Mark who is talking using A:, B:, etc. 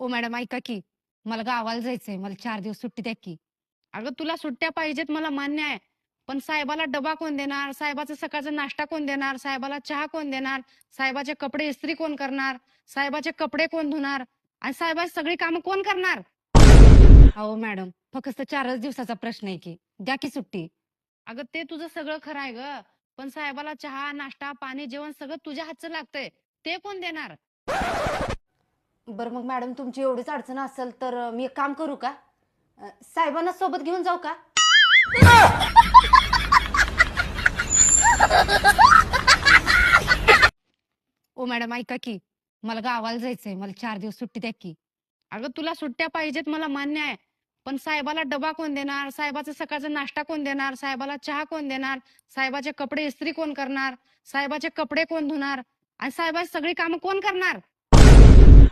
A: ओ madam ऐका की मला गावाला जायचंय मला चार दिवस सुट्टी द्या की. अगं तुला सुट्ट्या पाहिजेत मला मान्य आहे. पण साहेबाला डबा कोण देणार? साहेबाचा सकाळचा नाश्ता कोण देणार? साहेबाला चहा कोण देणार? साहेबाचे कपडे इस्त्री कोण करणार? साहेबाचे कपडे कोण धुणार? आणि साहेबाची सगळी कामं कोण करणार? अहो मॅडम फक्त चारच दिवसाचा प्रश्न आहे की द्या की सुट्टी. अगं ते तुझं सगळं खरं आहे ग. पण साहेबाला चहा नाश्ता पाणी जेवण सगळं तुझ्या हातचं लागतंय. ते कोण देणार?
B: बरं मग मॅडम तुमची एवढीच अडचण असेल तर अं, मी एक काम करू का? अं, साहेबांना सोबत घेऊन जाऊ का?
A: ओ मॅडम ऐका की. मला गावाला जायचंय. मला चार दिवस सुट्टी द्या की. अगं तुला सुट्ट्या पाहिजेत मला मान्य आहे. पण साहेबाला डबा कोण देणार? साहेबाचा सकाळचा नाश्ता कोण देणार? साहेबाला चहा कोण देणार? साहेबाचे कपडे इस्त्री कोण करणार? साहेबाचे कपडे कोण धुणार? आणि साहेबाची सगळी कामं कोण करणार?